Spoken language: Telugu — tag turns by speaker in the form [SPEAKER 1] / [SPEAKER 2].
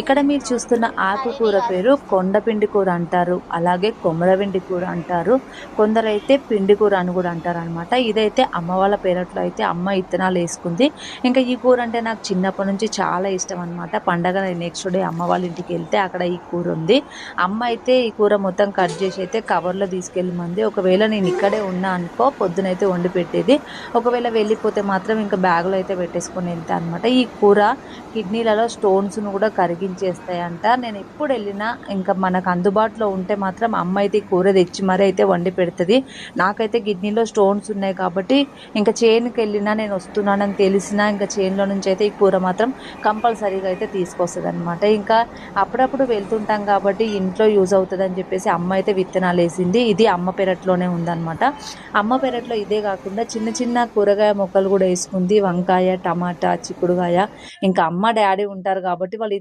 [SPEAKER 1] ఇక్కడ మీరు చూస్తున్న ఆకుకూర పేరు కొండపిండి కూర అంటారు. అలాగే కొమరవిండి కూర అంటారు. కొందరైతే పిండి కూర అని కూడా అంటారు అనమాట ఇదైతే అమ్మ వాళ్ళ పేరట్లో అయితే అమ్మ ఇత్తనాలు వేసుకుంది. ఇంకా ఈ కూర అంటే నాకు చిన్నప్పటి నుంచి చాలా ఇష్టం అనమాట పండగ నెక్స్ట్ డే అమ్మ వాళ్ళ ఇంటికి వెళ్తే అక్కడ ఈ కూర ఉంది. అమ్మ అయితే ఈ కూర మొత్తం కట్ చేసి అయితే కవర్లో తీసుకెళ్ళమంది. ఒకవేళ నేను ఇక్కడే ఉన్నా అనుకో పొద్దునైతే వండి పెట్టేది. ఒకవేళ వెళ్ళిపోతే మాత్రం ఇంకా బ్యాగ్లో అయితే పెట్టేసుకొని వెళ్తా అనమాట ఈ కూర కిడ్నీలలో స్టోన్స్ను కూడా కరిగించేస్తాయంట. నేను ఎప్పుడు వెళ్ళినా ఇంకా మనకు అందుబాటులో ఉంటే మాత్రం అమ్మ అయితే కూర తెచ్చి మరీ అయితే వండి పెడుతుంది. నాకైతే కిడ్నీలో స్టోన్స్ ఉన్నాయి కాబట్టి ఇంకా చేనుకి వెళ్ళినా నేను వస్తున్నానని తెలిసినా ఇంకా చేనులో నుంచి అయితే ఈ కూర మాత్రం కంపల్సరీగా అయితే తీసుకొస్తుంది అనమాట ఇంకా అప్పుడప్పుడు వెళ్తుంటాం కాబట్టి ఇంట్లో యూజ్ అవుతుంది అని చెప్పేసి అమ్మ అయితే విత్తనాలు వేసింది. ఇది అమ్మ పెరట్లోనే ఉందన్నమాట. అమ్మ పెరట్లో ఇదే కాకుండా చిన్న చిన్న కూరగాయ మొక్కలు కూడా వేసుకుంది. వంకాయ టమాటా చిక్కుడుగాయ ఇంకా అమ్మ అమ్మ డాడీ ఉంటారు కాబట్టి వాళ్ళు